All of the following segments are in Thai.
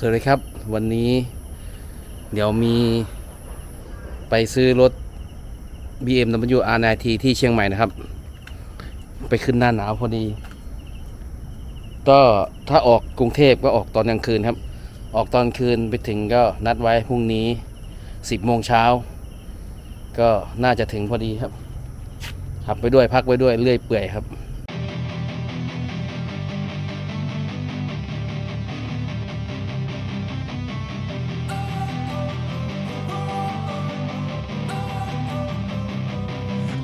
สวัสดีครับ วันนี้เดี๋ยวมีไปซื้อรถ BMW R9T ที่เชียงใหม่นะครับ ไปขึ้นหน้าหนาวพอดี ก็ถ้าออกกรุงเทพก็ออกตอนกลางคืนครับ ออกตอนคืนไปถึงก็นัดไว้พรุ่งนี้ 10โมงเช้า ก็น่าจะถึงพอดีครับขับไปด้วยพักไปด้วยเรื่อยเปื่อยครับ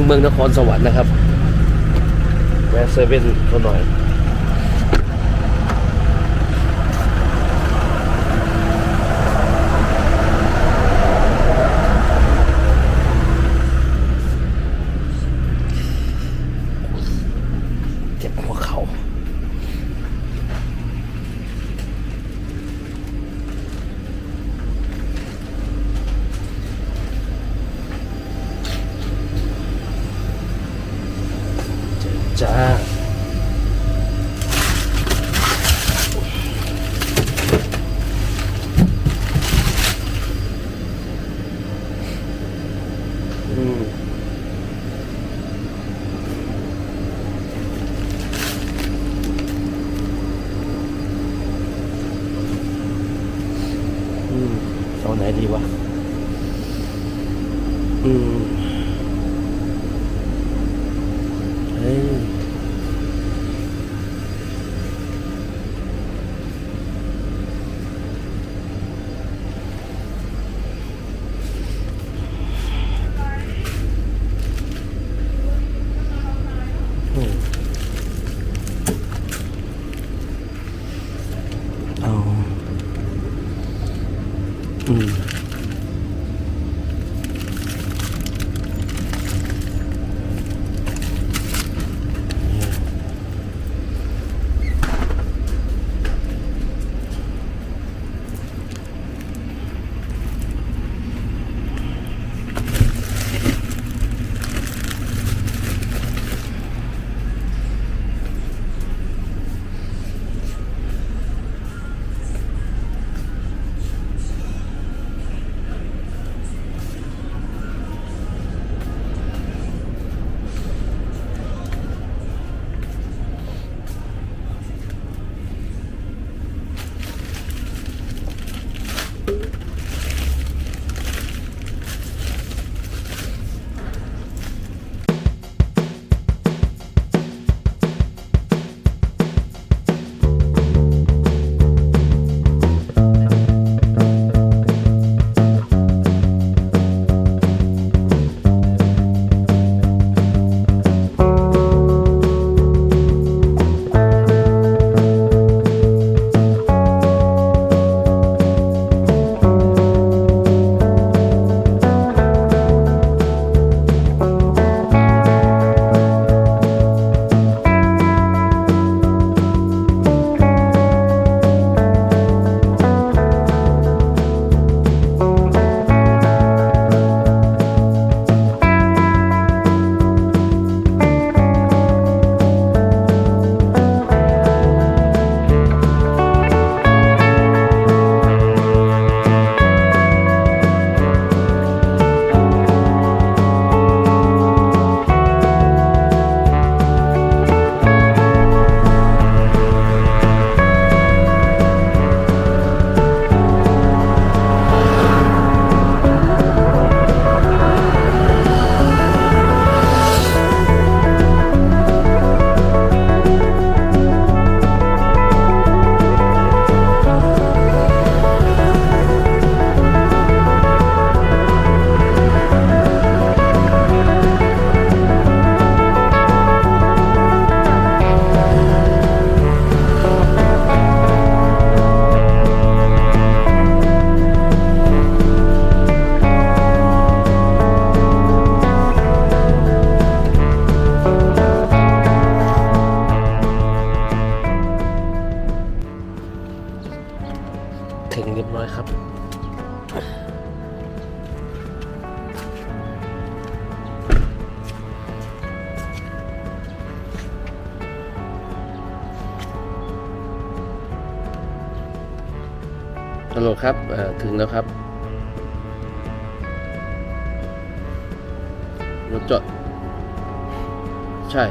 งเมืองนครสวรรค์นะครับแวะเซเว่นเขาหน่อย เจ็บหัวเขา่า จ้า อืม อืม เอา ไหนดีวะ อืม ฮัลโหลครับถึงแล้วครับรถจอดใช่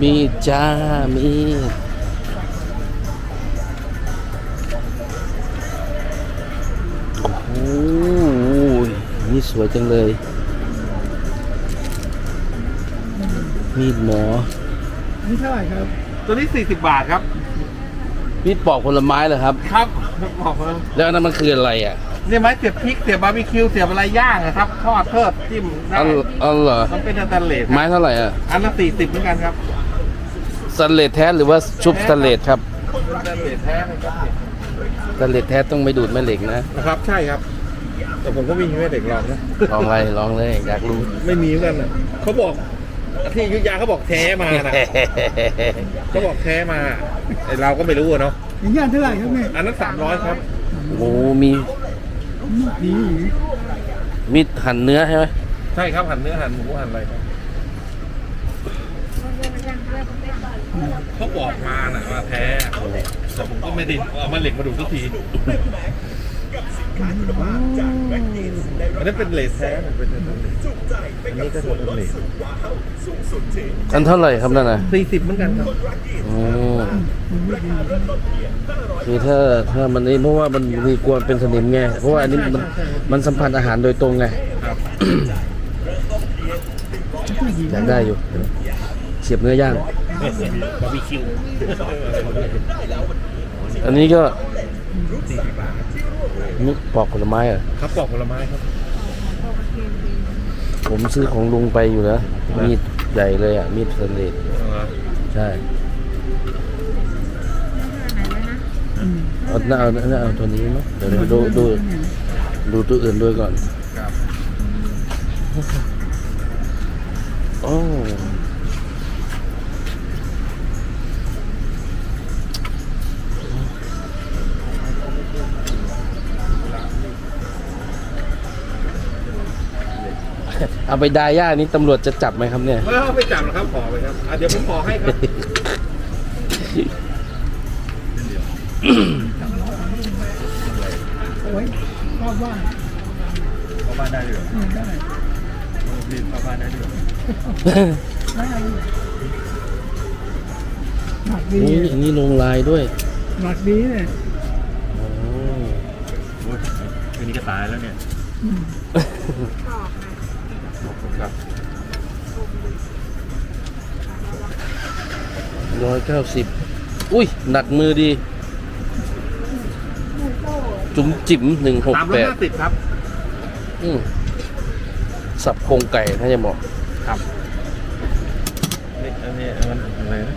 มีดจ้า มีดโอ้โหนี่สวยจังเลย มีดหมอ นี่เท่าไหร่ครับ ตัวนี้ 40 บาทครับ มีดปอกผลไม้เหรอครับ ครับบอกเลยแล้วอันนั้นมันคืออะไรอะเนี่ยไม้เสียบพริกเสียบบาร์บีคิวเสียบอะไรย่างอะครับทอดเทิดจิ้มได้อันอันเหรอมันเป็นสแตนเลสไม้เท่าไหร่อะ อันละ40เหมือนกันครับ สแตนเลสแท้หรือว่าชุบสแตนเลสครับเป็นสแตนเลสแท้นะครับสแตนเลสแท้ต้องไม่ดูดแม่เหล็กนะนะครับ ใช่ครับ แต่ผมก็ไมมีแม่เด็กลองนะลองอะไรลองเลยอยากรู้ไม่มีเหมือนกันน่ะเขาบอกที่อยุธยาเขาบอกแท้มานะเขาบอกแท้มาไอเราก็ไม่รู้อะเนาะอย่างเงี้ยเท่าไหร่ครับเนี่ยอันนั้นสามร้อยครับโอ้มีผีมีดหั่นเนื้อใช่ไหมใช่ครับหั่นเนื้อหั่นหมูหั่นอะไรครับ เขาบอกมาน่ะว่าแท้แต่ผมก็ไม่ได้เอามาเหล็กมาดูสักทีอันนั้นเป็นเลสแท้มันเป็นเลสอันนี้ก็เป็นเลสอันเท่าไหร่ครับนั่นน่ะสี่สิบเหมือนกันครับโอ้คือถ้าถ้ามันนี่เพราะว่ามันมีกลัวเป็นสนิมไงเพราะว่าอันนี้มันมันสัมผัสอาหารโดยตรงไงครับอยากได้อยู่เสียบเนื้อย่าง บาร์บีคิวอันนี้ก็สี่สิบบาทนี่ปอกผลไม้เหรอครับปอกผลไม้ครับผมซื้อของลุงไปอยู่นะมีดใหญ่เลยอะ มีดสแตนเลสใช่เอาเอาเอาเอาเอาตัวนี้มั้ยเดี๋ยวดูดูดูดูตัวอื่นด้วยก่อน ครับ โอ้ เอาไปดาย่านี่ตำรวจจะจับไหมครับเนี่ย ไม่เอาไปจับหรอกครับขอไปครับอะเดี๋ยวผมขอให้ครับ โอ้ยชอบว่าเข้าบ้านได้ด้วยอืมได้รีบเข้าบ้านได้ด้วยได้หนักดีนี่อันนี้ลงลายด้วยหนักดีเนี่ยโอ้โอ้ยอันนี้ก็ตายแล้วเนี่ย อืม ครับร้อยเก้าสิบอุ้ย หนักมือดี จุ๋มจิ๋มหนึ่งหกสามร้แปอยดห้าสิบครับสับโครงไก่ถ้าจะบอกครับนี่อันนี้มันอะไรนะ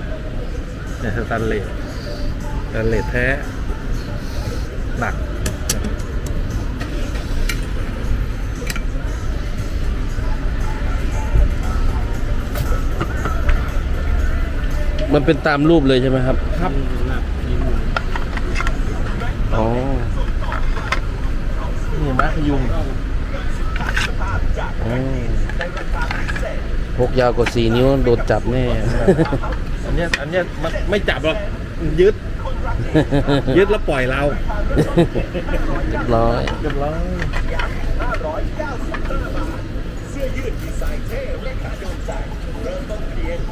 เนี่ยสแตนเลสสแตนเลสแท้ หนัก มันเป็นตามรูปเลยใช่ไหมครับ ครับอ๋อนี่มัคยุงอ๋อพกยาวกว่าสี่นิ้วโดนจับแน่ อันเนี้ยอันเนี้ยมันไม่จับหรอกยึด ยึดแล้วปล่อยเราเรียบร้อยเรียบร้อย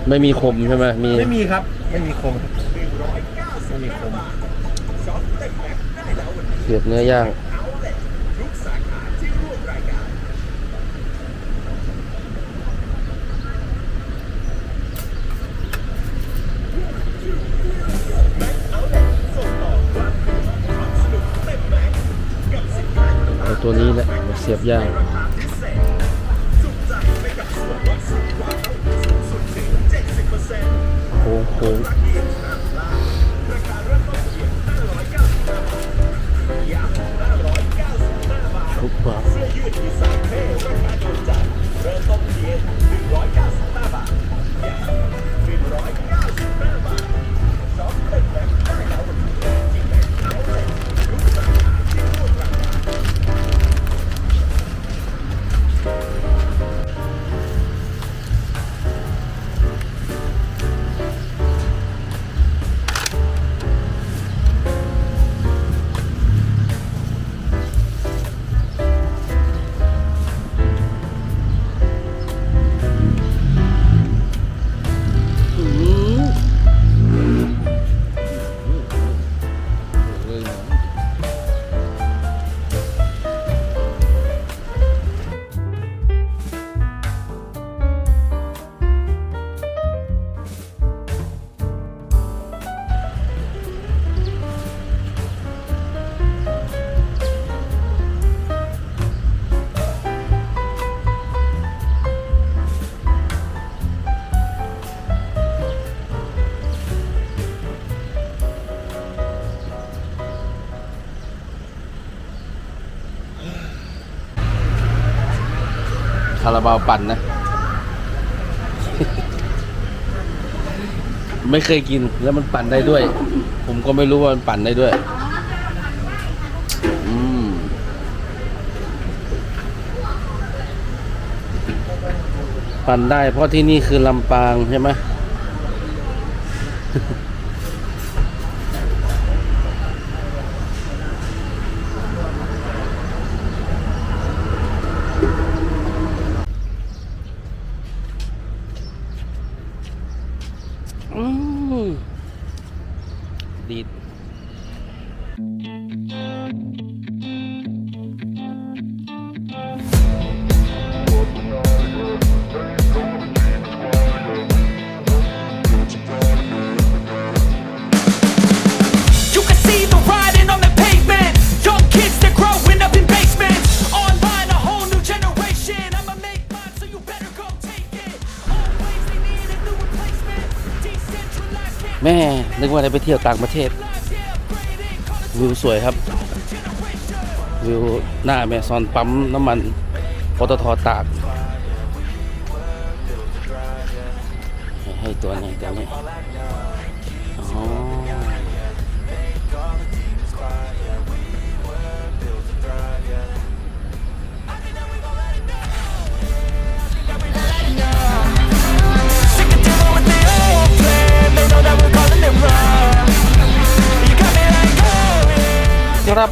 ไม่มีคมใช่ไหมมีไม่มีครับ ไม่มีคมครับไม่มีคมเสียบเนื้อย่างเอาตัวนี้แหละมาเสียบย่าง ลาราบาปั่นนะ ไม่เคยกินแล้วมันปั่นได้ด้วย ผมก็ไม่รู้ว่ามันปั่นได้ด้วย อืมปั่นได้เพราะที่นี่คือลำปางใช่ไหม ดีด นึกว่าได้ไปเที่ยวต่างประเทศ วิวสวยครับ วิวหน้าแม่ซอนปั๊มน้ำมันปตทตาก ให้ให้ตัวนี้ตัวนี้ Nyerap